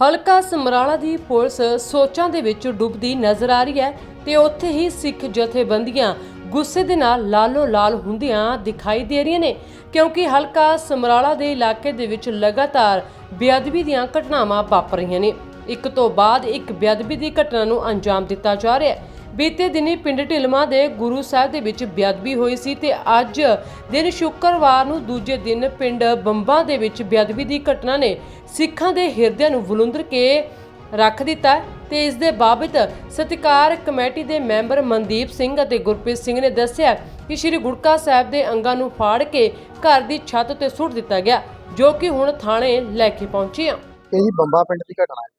ਹਲਕਾ ਸਮਰਾਲਾ ਦੀ ਪੁਲਿਸ ਸੋਚਾਂ ਦੇ ਵਿੱਚ ਡੁੱਬਦੀ ਨਜ਼ਰ ਆ ਰਹੀ ਹੈ ਤੇ ਉੱਥੇ ਹੀ ਸਿੱਖ ਜਥੇਬੰਦੀਆਂ ਗੁੱਸੇ ਦੇ ਨਾਲ ਲਾਲੋ ਲਾਲ ਹੁੰਦੀਆਂ ਦਿਖਾਈ ਦੇ ਰਹੀਆਂ ਨੇ, ਕਿਉਂਕਿ ਹਲਕਾ ਸਮਰਾਲਾ ਦੇ ਇਲਾਕੇ ਦੇ ਵਿੱਚ ਲਗਾਤਾਰ ਬੇਅਦਬੀ ਦੀਆਂ ਘਟਨਾਵਾਂ ਵਾਪਰ ਰਹੀਆਂ ਨੇ। ਇੱਕ ਤੋਂ ਬਾਅਦ ਇੱਕ ਬੇਅਦਬੀ ਦੀ ਘਟਨਾ ਨੂੰ ਅੰਜਾਮ ਦਿੱਤਾ ਜਾ ਰਿਹਾ ਹੈ। ਬੀਤੇ ਦਿਨੀ ਪਿੰਡ ਢਿਲਮਾ ਦੇ ਗੁਰੂ ਸਾਹਿਬ ਦੇ ਵਿੱਚ ਬੇਅਦਬੀ ਹੋਈ ਸੀ ਤੇ ਅੱਜ ਦਿਨ ਸ਼ੁੱਕਰਵਾਰ ਨੂੰ ਦੂਜੇ ਦਿਨ ਪਿੰਡ ਬੰਬਾ ਦੇ ਵਿੱਚ ਬੇਅਦਬੀ ਦੀ ਘਟਨਾ ਨੇ ਸਿੱਖਾਂ ਦੇ ਹਿਰਦਿਆਂ ਨੂੰ ਵਲੁੰਦਰ ਕੇ ਰੱਖ ਦਿੱਤਾ ਤੇ ਇਸ ਦੇ ਬਾਬਤ ਸਤਿਕਾਰ ਕਮੇਟੀ ਦੇ ਮੈਂਬਰ ਮਨਦੀਪ ਸਿੰਘ ਅਤੇ ਗੁਰਪ੍ਰੀਤ ਸਿੰਘ ਨੇ ਦੱਸਿਆ ਕਿ ਸ੍ਰੀ ਗੁਰਕਾ ਸਾਹਿਬ ਦੇ ਅੰਗਾਂ ਨੂੰ ਫਾੜ ਕੇ ਘਰ ਦੀ ਛੱਤ ਤੇ ਸੁੱਟ ਦਿੱਤਾ ਗਿਆ, ਜੋ ਕਿ ਹੁਣ ਥਾਣੇ ਲੈ ਕੇ ਪਹੁੰਚੇ ਆ ਇਹ ਜੀ ਬੰਬਾ ਪਿੰਡ ਦੀ ਘਟਨਾ ਹੈ।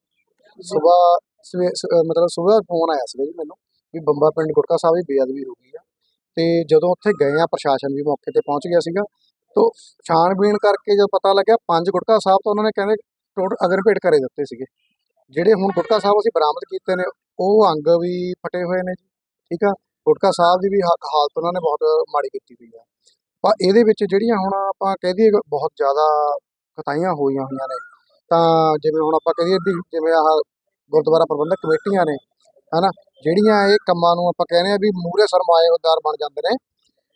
ਸਵੇਰ ਮਤਲਬ ਸਵੇਰ ਫੋਨ ਆਇਆ ਸੀ ਜੀ ਮੈਨੂੰ। ਵੀ ਬੰਬਾ ਪਿੰਡ ਗੁਟਕਾ ਸਾਹਿਬ ਦੀ ਬੇਅਦਬੀ ਹੋ ਗਈ ਆ। ਤੇ ਜਦੋਂ ਉੱਥੇ ਗਏ ਆ, ਪ੍ਰਸ਼ਾਸਨ ਵੀ ਮੌਕੇ ਤੇ ਪਹੁੰਚ ਗਿਆ ਸੀਗਾ। ਤੋਂ ਛਾਣਬੀਣ ਕਰਕੇ ਜਦ ਪਤਾ ਲੱਗਿਆ, ਪੰਜ ਗੁਟਕਾ ਸਾਹਿਬ ਤਾਂ ਉਹਨਾਂ ਨੇ ਕਹਿੰਦੇ ਟੋਟ ਅਗਰ ਭੇਟ ਕਰੇ ਦਿੱਤੇ ਸੀਗੇ। ਜਿਹੜੇ ਹੁਣ ਗੁਟਕਾ ਸਾਹਿਬ ਅਸੀਂ ਬਰਾਮਦ ਕੀਤੇ ਨੇ, ਉਹ ਅੰਗ ਵੀ ਫਟੇ ਹੋਏ ਨੇ ਠੀਕ ਆ? ਗੁਟਕਾ ਸਾਹਿਬ ਦੀ ਵੀ ਹਾ- ਹਾਲਤ ਉਹਨਾਂ ਨੇ ਬਹੁਤ ਮਾੜੀ ਕੀਤੀ ਹੋਈ ਆ। ਪਰ ਇਹਦੇ ਵਿੱਚ ਜਿਹੜੀਆਂ ਹੁਣ ਆਪਾਂ ਕਹਿ ਦਈਏ ਬਹੁਤ ਜ਼ਿਆਦਾ ਕਤਾਈਆਂ ਹੋਈਆਂ ਹੋਈਆਂ ਨੇ, ਤਾਂ ਜਿਵੇਂ ਹੁਣ ਆਪਾਂ ਕਹੀਏ ਵੀ ਜਿਵੇਂ ਆਹ ਗੁਰਦੁਆਰਾ ਪ੍ਰਬੰਧਕ ਕਮੇਟੀਆਂ ਨੇ, ਹਨਾ? ਜਿਹੜੀਆਂ ਇਹ ਕੰਮਾਂ ਨੂੰ ਆਪਾਂ ਕਹਿੰਦੇ ਆ ਵੀ ਮੂਰੇ ਸਰਮਾਏਦਾਰ ਬਣ ਜਾਂਦੇ ਨੇ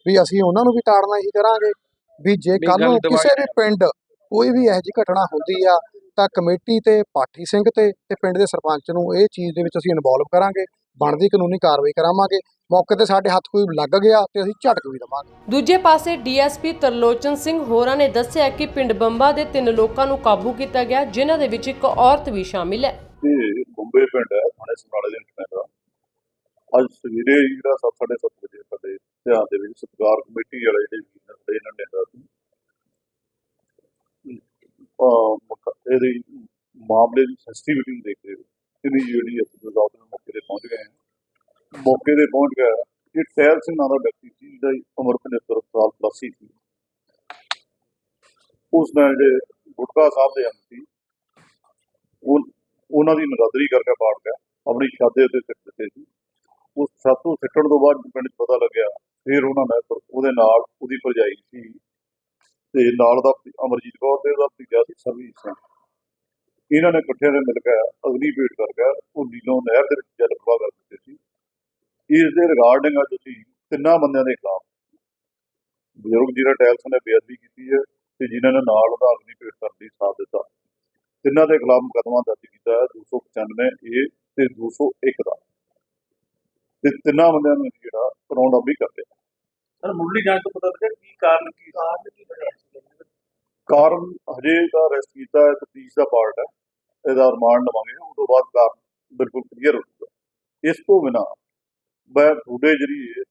ਵੀ ਅਸੀਂ ਉਹਨਾਂ ਨੂੰ ਵੀ ਤਾੜਨਾ ਹੀ ਕਰਾਂਗੇ ਵੀ ਜੇ ਕੱਲ ਨੂੰ ਕਿਸੇ ਵੀ ਪਿੰਡ ਕੋਈ ਵੀ ਇਹੋ ਜਿਹੀ ਘਟਨਾ ਹੁੰਦੀ ਆ ਤਾਂ ਕਮੇਟੀ ਤੇ ਪਾਠੀ ਸਿੰਘ ਤੇ ਤੇ ਪਿੰਡ ਦੇ ਸਰਪੰਚ ਨੂੰ ਇਹ ਚੀਜ਼ ਦੇ ਵਿੱਚ ਅਸੀਂ ਇਨਵੋਲਵ ਕਰਾਂਗੇ ਬਣਦੀ ਕਾਨੂੰਨੀ ਕਾਰਵਾਈ ਕਰਾਵਾਂਗੇ ਮੌਕੇ ਤੇ ਸਾਡੇ ਹੱਥ ਕੋਈ ਲੱਗ ਗਿਆ ਤੇ ਅਸੀਂ ਝਟਕ ਵੀ ਦੇਵਾਂਗੇ। ਦੂਜੇ ਪਾਸੇ ਡੀਐਸਪੀ ਤਰਲੋਚਨ ਸਿੰਘ ਹੋਰਾਂ ਨੇ ਦੱਸਿਆ ਕਿ ਪਿੰਡ ਬੰਬਾ ਦੇ ਤਿੰਨ ਲੋਕਾਂ ਨੂੰ ਕਾਬੂ ਕੀਤਾ ਗਿਆ ਜਿਨ੍ਹਾਂ ਦੇ ਵਿੱਚ ਇੱਕ ਔਰਤ ਵੀ ਸ਼ਾਮਿਲ ਹੈ। ਇਹ ਬੰਬੇ ਪਿੰਡ ਹੈ ਥਾਣੇ ਸਮਰਾਲੇ ਦੇ ਪੈਂਦਾ ਅੱਜ ਸਵੇਰੇ ਜਿਹੜਾ ਸੱਤ, ਸਾਢੇ ਸੱਤ ਵਜੇ ਸਾਡੇ ਧਿਆਨ ਦੇ ਵਿੱਚ ਸਤਿਕਾਰ ਕਮੇਟੀ ਵਾਲੇ ਜਿਹੜੇ ਵੀਰ ਨੇ ਇਹਨਾਂ ਨੇ ਦਾ ਸੀ ਮਾਮਲੇ ਦੀ ਸੈਂਸਿਟੀਵਿਟੀ ਨੂੰ ਦੇਖਦੇ ਹੋਏ ਇਹਦੀ ਜਿਹੜੀ ਅਸੀਂ ਰਿਜ਼ਲਟ ਮੌਕੇ ਤੇ ਪਹੁੰਚ ਗਏ ਹਾਂ। ਮੌਕੇ ਤੇ ਪਹੁੰਚ ਗਿਆ, ਇਹ ਟਹਿਲ ਸਿੰਘ ਨਾਂ ਦਾ ਵਿਅਕਤੀ ਸੀ, ਜਿਹਦਾ ਉਮਰ 75 ਸਾਲ ਪਲੱਸ ਸੀ। ਉਸ ਨਾਲ ਜਿਹੜੇ ਗੁਟਕਾ ਸਾਹਿਬ ਦੇ ਅੰਗ ਸੀ ਉਹਨਾਂ ਦੀ ਨਗਾਦਰੀ ਕਰਕੇ ਪਾੜ ਗਿਆ, ਆਪਣੀ ਛੱਤ ਉੱਤੇ ਸਿੱਟ ਦਿੱਤੇ ਸੀ। ਉਸ ਛੱਤ ਤੋਂ ਸਿੱਟਣ ਤੋਂ ਬਾਅਦ ਪਿੰਡ 'ਚ ਪਤਾ ਲੱਗਿਆ, ਫਿਰ ਉਹਨਾਂ ਨੇ ਉਹਦੇ ਨਾਲ ਉਹਦੀ ਭਰਜਾਈ ਸੀ ਤੇ ਨਾਲ ਦਾ ਅਮਰਜੀਤ ਕੌਰ ਤੇ ਉਹਦਾ ਭਤੀਜਾ ਸੀ ਸਰਵੀਸ ਸਿੰਘ। ਇਹਨਾਂ ਨੇ ਇਕੱਠਿਆਂ ਨੇ ਮਿਲ ਕੇ ਅਗਨੀ ਭੇਟ ਕਰਕੇ ਉਹ ਨੀਲੋਂ ਨਹਿਰ ਦੇ ਵਿੱਚ ਜਲਪਾ ਕਰ ਦਿੱਤੇ ਸੀ। ਇਸ ਦੇ ਰਿਗਾਰਡਿੰਗ ਅੱਜ ਅਸੀਂ ਤਿੰਨਾਂ ਬੰਦਿਆਂ ਦੇ ਖਿਲਾਫ ਬਜ਼ੁਰਗ ਜਿਹੜਾ ਟੈਲਸ ਨੇ ਬੇਅਦਬੀ ਕੀਤੀ ਹੈ ਤੇ ਜਿਨ੍ਹਾਂ ਨੇ ਨਾਲ ਉਹਦਾ ਅਗਨੀ ਭੇਟ ਕਰਨ ਦੀ ਸਾਥ ਦਿੱਤਾ। ਤਿੰਨਾਂ ਦੇ ਖਿਲਾਫ ਮੁਕੱਦਮਾ ਦਰਜ ਕੀਤਾ ਹੈ 295 ਏ ਤੇ 201 ਦਾ। ਤੇ ਤਿੰਨਾਂ ਬੰਦਿਆਂ ਨੂੰ ਜਿਹੜਾ ਰਾਉਂਡ ਅਪ ਵੀ ਕਰਦੇ ਸਰ ਮੁੱਢਲੀ ਜਾਂਚ ਤੋਂ ਪਤਾ ਲੱਗਿਆ ਕੀ ਕਾਰਨ ਕੀ ਕਾਰਨ ਕੀ ਬਣਿਆ ਸੀ ਕਾਰਨ ਹਜੇ ਦਾ ਅਰੈਸਟ ਕੀਤਾ ਹੈ ਤਫਤੀਸ਼ ਦਾ ਪਾਰਟ ਹੈ ਇਹਦਾ ਰਿਮਾਂਡ ਲਵਾਂਗੇ ਉਸ ਤੋਂ ਬਾਅਦ ਕਾਰਨ ਬਿਲਕੁਲ ਕਲੀਅਰ ਹੋ ਜਾਊਗਾ। ਇਸ ਤੋਂ ਬਿਨਾ ਮੈਂ ਤੁਹਾਡੇ ਜਰੀਏ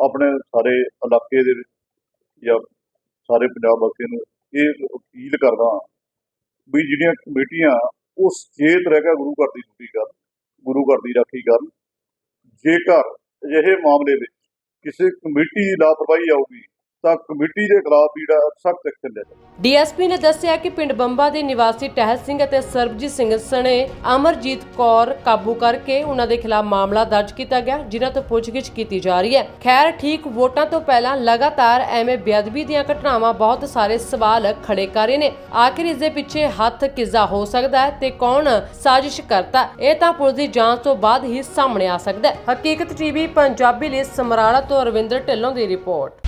ਆਪਣੇ ਸਾਰੇ ਇਲਾਕੇ ਦੇ ਵਿੱਚ ਜਾਂ ਸਾਰੇ ਪੰਜਾਬ ਵਾਸੀਆਂ ਨੂੰ ਇਹ ਅਪੀਲ ਕਰਦਾ ਵੀ ਜਿਹੜੀਆਂ ਕਮੇਟੀਆਂ ਉਹ ਸੁਚੇਤ ਰਹਿ ਕੇ ਗੁਰੂ ਘਰ ਦੀ ਡਿਊਟੀ ਕਰਨ ਗੁਰੂ ਘਰ ਦੀ ਰਾਖੀ ਕਰਨ ਜੇਕਰ ਅਜਿਹੇ ਮਾਮਲੇ ਵਿੱਚ ਕਿਸੇ ਕਮੇਟੀ ਦੀ ਲਾਪਰਵਾਹੀ ਆਊਗੀ ਤਾਂ ਕਮੇਟੀ ਦੇ ਖਿਲਾਫ ਜਿਹੜਾ ਸਖਤ ਐਕਸ਼ਨ ਲਿਆ ਜਾਊਗਾ ਡੀਐਸਪੀ ਨੇ ਦੱਸਿਆ ਕਿ ਪਿੰਡ ਬੰਬਾ ਦੇ ਨਿਵਾਸੀ ਟਹਿਲ ਸਿੰਘ ਅਤੇ ਸਰਬਜੀਤ ਸਿੰਘ ਸਣੇ ਅਮਰਜੀਤ ਕੌਰ ਕਾਬੂ ਕਰਕੇ ਉਹਨਾਂ ਦੇ ਖਿਲਾਫ ਮਾਮਲਾ ਦਰਜ ਕੀਤਾ ਗਿਆ, ਜਿਨ੍ਹਾਂ ਤੋਂ ਪੁੱਛਗਿੱਛ ਕੀਤੀ ਜਾ ਰਹੀ ਹੈ। ਖੈਰ, ਠੀਕ ਵੋਟਾਂ ਤੋਂ ਪਹਿਲਾਂ ਲਗਾਤਾਰ ਐਵੇਂ ਬੇਅਦਬੀ ਦੀਆਂ ਘਟਨਾਵਾਂ, ਬਹੁਤ ਸਾਰੇ ਸਵਾਲ ਖੜੇ ਕਰ ਰਹੇ ਨੇ। ਆਖਿਰ ਇਸ ਦੇ ਪਿੱਛੇ ਹੱਥ ਕਿਸਦਾ ਹੋ ਸਕਦਾ ਹੈ ਤੇ ਕੌਣ ਸਾਜ਼ਿਸ਼ ਕਰਤਾ? ਇਹ ਤਾਂ ਪੁਲਿਸ ਦੀ ਜਾਂਚ ਤੋਂ ਬਾਅਦ ਹੀ ਸਾਹਮਣੇ ਆ ਸਕਦਾ ਹੈ। ਹਕੀਕਤ ਟੀਵੀ, ਪੰਜਾਬੀ ਲਈ ਸਮਰਾਲਾ ਤੋਂ ਅਰਵਿੰਦਰ ਢਿੱਲੋਂ ਦੀ ਰਿਪੋਰਟ।